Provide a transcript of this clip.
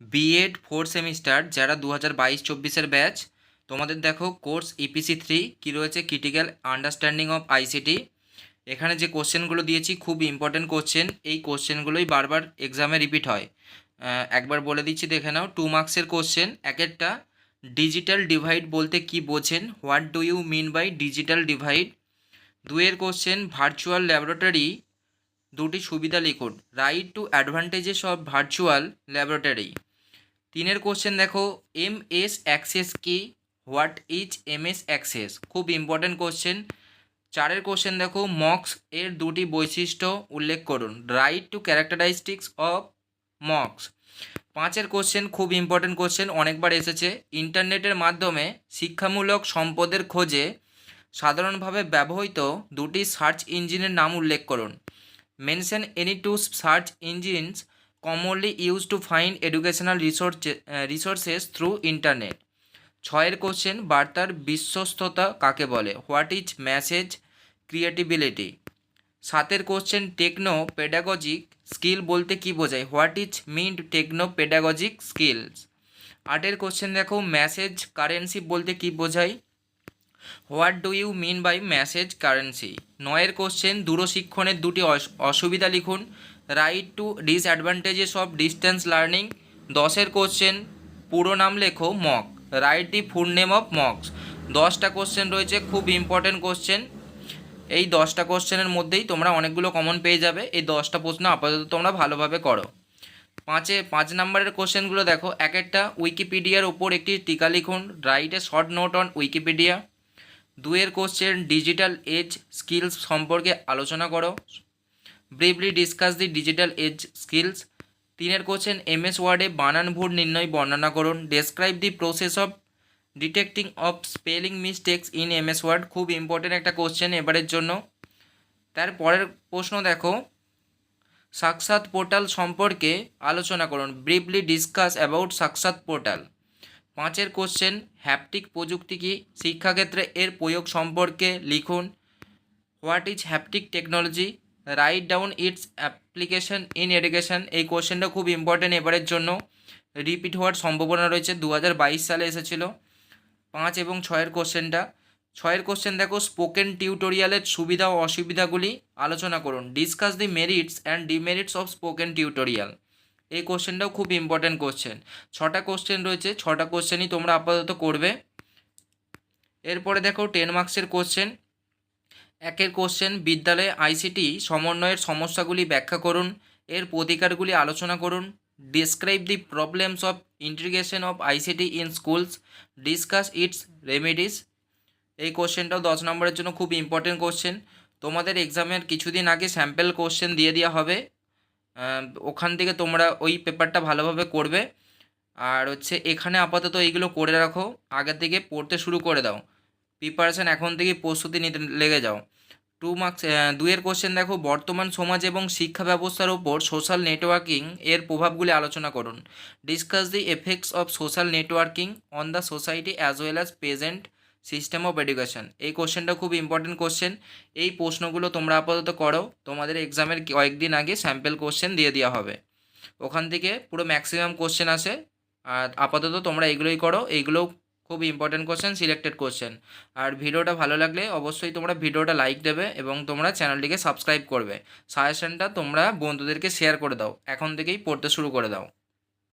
B Ed four semester যারা দু হাজার বাইশ চব্বিশের ব্যাচ তোমাদের দেখো কোর্স ইপিসি থ্রি কী রয়েছে? ক্রিটিক্যাল আন্ডারস্ট্যান্ডিং অফ আইসিটি এখানে যে কোশ্চেনগুলো দিয়েছি, খুব ইম্পর্টেন্ট কোশ্চেন এই কোশ্চেনগুলোই বারবার এক্সামে রিপিট হয়। একবার বলে দিচ্ছি, দেখে নাও টু মার্কসের কোশ্চেন এক একটা ডিজিটাল ডিভাইড বলতে কি বোঝেন? What do you mean by digital divide দুয়ের কোশ্চেন ভার্চুয়াল ল্যাবরেটরি দুটি সুবিধা লিখুন। Write two advantages of virtual laboratory তিনের কোশ্চেন দেখো এম এস অ্যাক্সেস কি? What is M S access খুব ইম্পর্ট্যান্ট কোশ্চেন চারের কোশ্চেন দেখো মক্স এর দুটি বৈশিষ্ট্য উল্লেখ করুন। Write two characteristics of MOOCs পাঁচের কোশ্চেন খুব ইম্পর্ট্যান্ট কোশ্চেন অনেকবার এসেছে। ইন্টারনেটের মাধ্যমে শিক্ষামূলক সম্পদের খোঁজে সাধারণভাবে ব্যবহৃত দুটি সার্চ ইঞ্জিনের নাম উল্লেখ করুন। Mention any two search engines commonly use to find educational resource resources through internet ছয়ের কোশ্চেন বার্তার বিশ্বস্ততা কাকে বলে? হোয়াট ইজ মেসেজ ক্রিয়েটিবিলিটি সাতের কোশ্চেন টেকনো পেডাগজিক স্কিল বলতে কি বোঝায়? What is meant techno pedagogic skills আটের কোশ্চেন দেখো মেসেজ কারেন্সি বলতে কি বোঝায়? What do you mean by message currency নয়ের কোশ্চেন দূরশিক্ষণের দুটি অস- অসুবিধা লিখুন। Write two disadvantages of distance learning দশের কোশ্চেন পুরো নাম লেখো MOOC write the full name of MOOCs দশটা কোশ্চেন রয়েছে, খুব ইম্পর্টেন্ট কোশ্চেন এই দশটা কোশ্চেনের মধ্যেই তোমরা অনেকগুলো কমন পেয়ে যাবে, এই দশটা প্রশ্ন আপাতত তোমরা ভালোভাবে করো। পাঁচে, পাঁচ নম্বরের কোশ্চেনগুলো দেখো, এক একটা উইকিপিডিয়ার ওপর একটি টিকা লিখুন write short note on Wikipedia দুয়ের কোশ্চেন ডিজিটাল এজ স্কিলস সম্পর্কে আলোচনা করো। Briefly discuss the digital age skills তিনের কোশ্চেন এমএস ওয়ার্ডে বানান ভুল নির্ণয় বর্ণনা করুন। Describe the process of detecting of spelling mistakes in MS Word খুব ইম্পর্টেন্ট একটা কোশ্চেন এবারের জন্য। তার পরের প্রশ্ন দেখো। সাক্ষাৎ পোর্টাল সম্পর্কে আলোচনা করুন। Briefly discuss about Sakshat portal. পাঁচের কোশ্চেন হ্যাপটিক প্রযুক্তি কি? শিক্ষাক্ষেত্রে এর প্রয়োগ সম্পর্কে লিখুন। What is haptic technology write down its application in education এই কোশ্চেনটা খুব ইম্পর্টেন্ট এবারের জন্য। রিপিট হওয়ার সম্ভাবনা রয়েছে। দু হাজার বাইশ সালে এসেছিল। পাঁচ এবং ছয়ের কোশ্চেনটা ছয়ের কোশ্চেন দেখো স্পোকেন টিউটোরিয়ালের সুবিধা ও অসুবিধাগুলি আলোচনা করুন। Discuss the merits and demerits of spoken tutorial এই কোশ্চেনটাও খুব ইম্পর্ট্যান্ট কোশ্চেন ছটা কোশ্চেন রয়েছে। ছটা কোশ্চেনই তোমরা আপাতত করবে। এরপরে দেখো টেন মার্কসের কোশ্চেন একের কোশ্চেন বিদ্যালয়ে আইসিটি সমন্বয়ের সমস্যাগুলি ব্যাখ্যা করুন। এর প্রতিকারগুলি আলোচনা করুন। Describe the problems of integration of ICT in schools discuss its remedies এই কোশ্চেনটাও দশ নম্বরের জন্য খুব ইম্পর্টেন্ট কোশ্চেন তোমাদের এক্সামের কিছুদিন আগে স্যাম্পেল কোশ্চেন দিয়ে দেওয়া হবে। ওখান থেকে তোমরা ওই পেপারটা ভালোভাবে করবে। আর হচ্ছে এখানে আপাতত এইগুলো করে রাখো। আগে থেকে পড়তে শুরু করে দাও। প্রিপারেশান এখন থেকে প্রস্তুতি নিতে লেগে যাও। টু মার্কস দুয়ের কোশ্চেন দেখো, বর্তমান সমাজ এবং শিক্ষা ব্যবস্থার ওপর সোশ্যাল নেটওয়ার্কিং এর প্রভাবগুলি আলোচনা করুন। Discuss the effects of social networking on the society as well as present system of education এই কোশ্চেনটা খুব ইম্পর্টেন্ট কোশ্চেন এই প্রশ্নগুলো তোমরা আপাতত করো। তোমাদের এক্সামের কয়েকদিন আগে স্যাম্পেল কোশ্চেন দিয়ে দেওয়া হবে। ওখান থেকে পুরো ম্যাক্সিমাম কোশ্চেন আসে। আর আপাতত তোমরা এইগুলোই করো। এইগুলো খুব ইম্পর্টেন্ট কোশ্চেন সিলেক্টেড কোশ্চেন আর ভিডিওটা ভালো লাগলে অবশ্যই তোমরা ভিডিওটা লাইক দেবে এবং তোমরা চ্যানেলটিকে সাবস্ক্রাইব করবে। সাজেশনটা তোমরা বন্ধুদেরকে শেয়ার করে দাও। এখন থেকেই পড়তে শুরু করে দাও।